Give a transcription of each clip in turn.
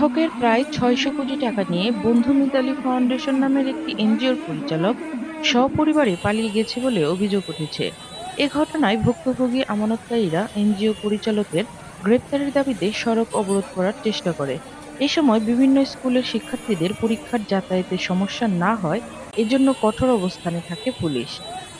গ্রাহকের প্রায় ছয়শো কোটি টাকা নিয়ে বন্ধু মিতালি ফাউন্ডেশন নামের একটি এনজিওর পরিচালক সপরিবারে পালিয়ে গেছে বলে অভিযোগ উঠেছে। এ ঘটনায় ভুক্তভোগী আমানতকারীরা এনজিও পরিচালকের গ্রেপ্তারের দাবিতে সড়ক অবরোধ করার চেষ্টা করে। এ সময় বিভিন্ন স্কুলের শিক্ষার্থীদের পরীক্ষার যাতায়াতের সমস্যা না হয়, এজন্য কঠোর অবস্থানে থাকে পুলিশ।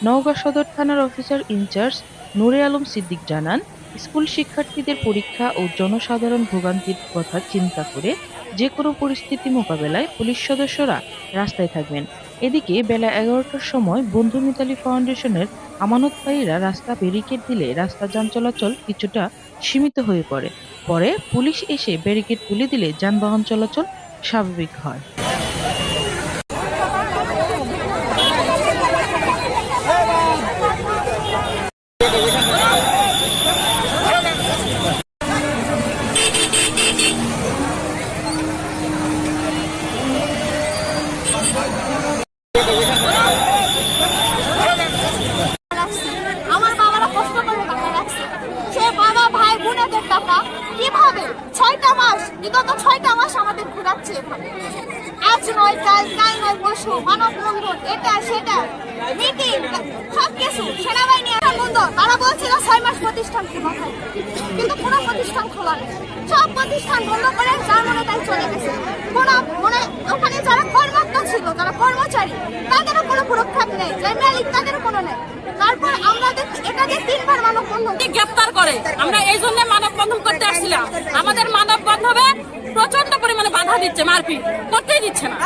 নওগাঁ সদর থানার officer in charge Noore Alam Siddique জানান স্কুল শিক্ষার্থীদের পরীক্ষা ও জনসাধারণ ভোগান্তির কথা চিন্তা করে যে কোনো পরিস্থিতি মোকাবেলায় পুলিশ সদস্যরা রাস্তায় থাকবেন। এদিকে বেলা এগারোটার সময় বন্ধু মিতালি ফাউন্ডেশনের আমানতকারীরা রাস্তা ব্যারিকেড দিলে রাস্তা যান চলাচল কিছুটা সীমিত হয়ে পড়ে। পরে পুলিশ এসে ব্যারিকেড তুলে দিলে যানবাহন চলাচল স্বাভাবিক হয়। টাকা কীভাবে ছয়টা মাস, বিগত ছয়টা মাস আমাদের ঘুরাচ্ছে। আজ নয়, কাল কাল নয়, পরশু, মানব বন্ধন এটা, সেটা, মিটিং সব কিছু সেনাবাহিনী, এখন বন্ধ। তারা বলছিল ছয় মাস প্রতিষ্ঠান খোলা কিন্তু কোনো প্রতিষ্ঠান খোলা নেই। সব প্রতিষ্ঠান বন্ধ করে যার মনে তাই চলে গেছে। কোনো মানে ওখানে যারা কর্মরত ছিল, যারা কর্মচারী, তাদেরও কোনো সুরক্ষা নেই যে মালিক তাদেরও কোনো নেই তারপর আমাদের এটাকে তিনবার মানব বন্ধন কে গ্রেপ্তার করে? আমরা এই জন্য মানববন্ধন করতে আসছিলাম। আমাদের মানববন্ধনে প্রচণ্ড পরিমাণে বাধা দিচ্ছে মারপিট। করতেই দিচ্ছে না।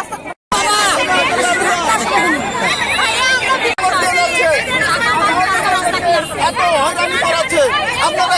আপনারা